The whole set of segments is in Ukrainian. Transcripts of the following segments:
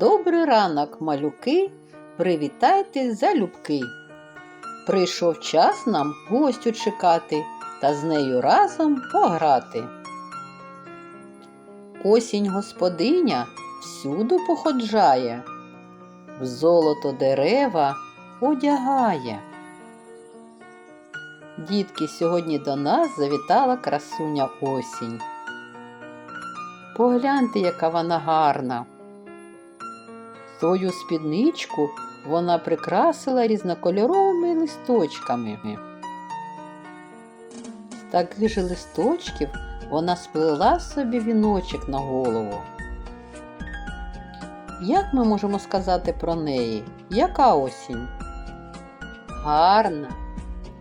Добрий ранок, малюки, привітайте залюбки. Прийшов час нам гостю чекати та з нею разом пограти. Осінь господиня всюду походжає, в золото дерева одягає. Дітки, сьогодні до нас завітала красуня осінь. Погляньте, яка вона гарна. Свою спідничку вона прикрасила різнокольоровими листочками. З таких же листочків вона сплела собі віночок на голову. Як ми можемо сказати про неї? Яка осінь? Гарна,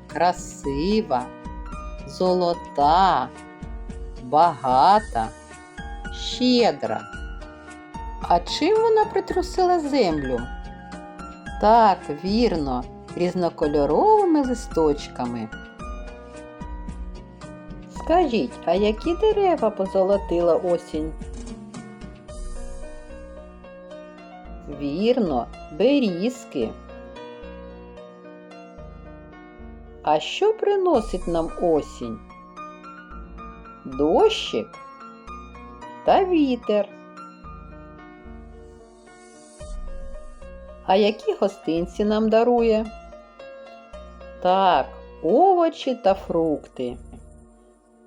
красива, золота, багата, щедра. А чим вона притрусила землю? Так, вірно, різнокольоровими листочками. Скажіть, а які дерева позолотила осінь? Вірно, берізки. А що приносить нам осінь? Дощик та вітер. А які гостинці нам дарує? Так, овочі та фрукти.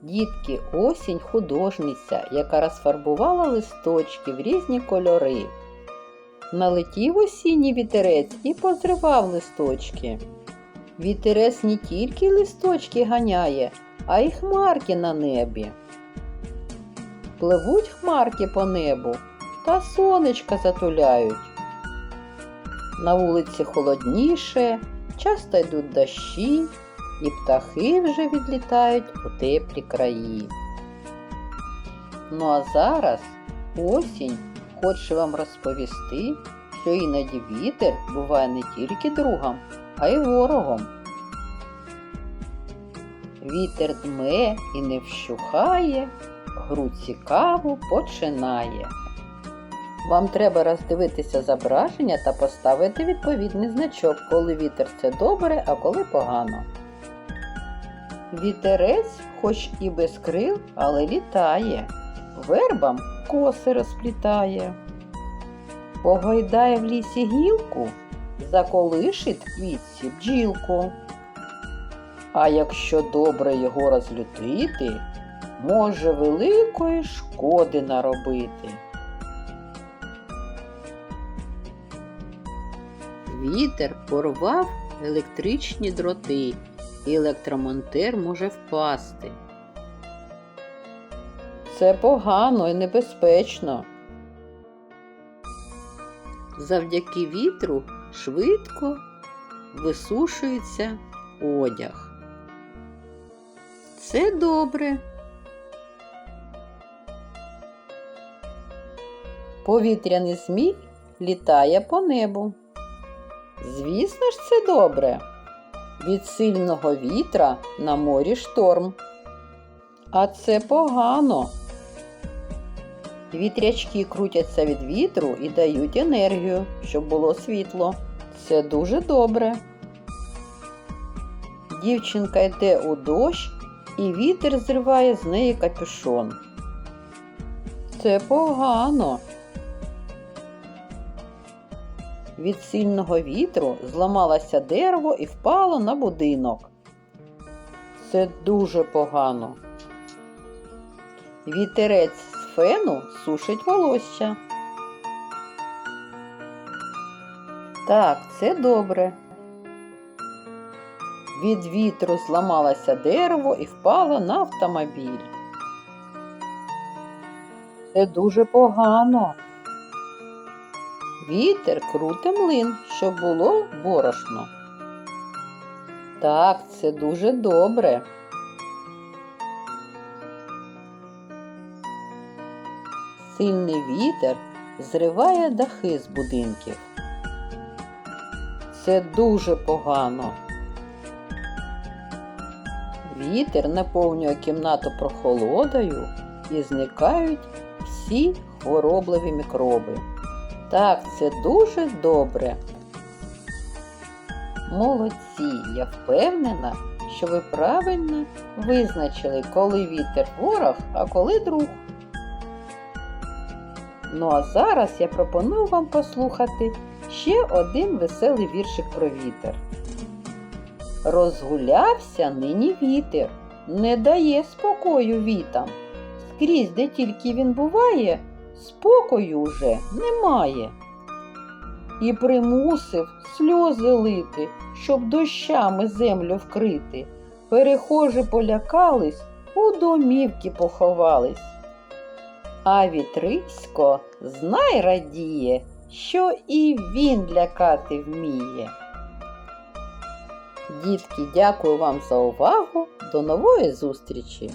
Дітки, осінь художниця, яка розфарбувала листочки в різні кольори. Налетів осінній вітерець і позривав листочки. Вітерець не тільки листочки ганяє, а й хмарки на небі. Пливуть хмарки по небу та сонечка затуляють. На вулиці холодніше, часто йдуть дощі, і птахи вже відлітають у теплі краї. Ну а зараз осінь хоче вам розповісти, що іноді вітер буває не тільки другом, а й ворогом. Вітер дме і не вщухає, гру цікаву починає. Вам треба роздивитися зображення та поставити відповідний значок, коли вітер це добре, а коли погано. Вітерець, хоч і без крил, але літає, вербам коси розплітає. Погойдає в лісі гілку, заколишить квітці бджілку. А якщо добре його розлютити, може великої шкоди наробити. Вітер порвав електричні дроти, і електромонтер може впасти. Це погано і небезпечно. Завдяки вітру швидко висушується одяг. Це добре. Повітряний змій літає по небу. Звісно ж, це добре. Від сильного вітра на морі шторм. А це погано. Вітрячки крутяться від вітру і дають енергію, щоб було світло. Це дуже добре. Дівчинка йде у дощ, і вітер зриває з неї капюшон. Це погано. Від сильного вітру зламалося дерево і впало на будинок. Це дуже погано. Вітерець з фену сушить волосся. Так, це добре. Від вітру зламалося дерево і впало на автомобіль. Це дуже погано. Вітер круте млин, щоб було борошно. Так, це дуже добре. Сильний вітер зриває дахи з будинків. Це дуже погано. Вітер наповнює кімнату прохолодою і зникають всі хворобливі мікроби. Так, це дуже добре. Молодці, я впевнена, що ви правильно визначили, коли вітер ворог, а коли друг. Ну а зараз я пропоную вам послухати ще один веселий віршик про вітер. Розгулявся нині вітер, не дає спокою вітам. Скрізь, де тільки він буває, спокою уже немає. І примусив сльози лити, щоб дощами землю вкрити. Перехожі полякались, у домівки поховались. А вітрисько знай радіє, що і він лякати вміє. Дітки, дякую вам за увагу. До нової зустрічі!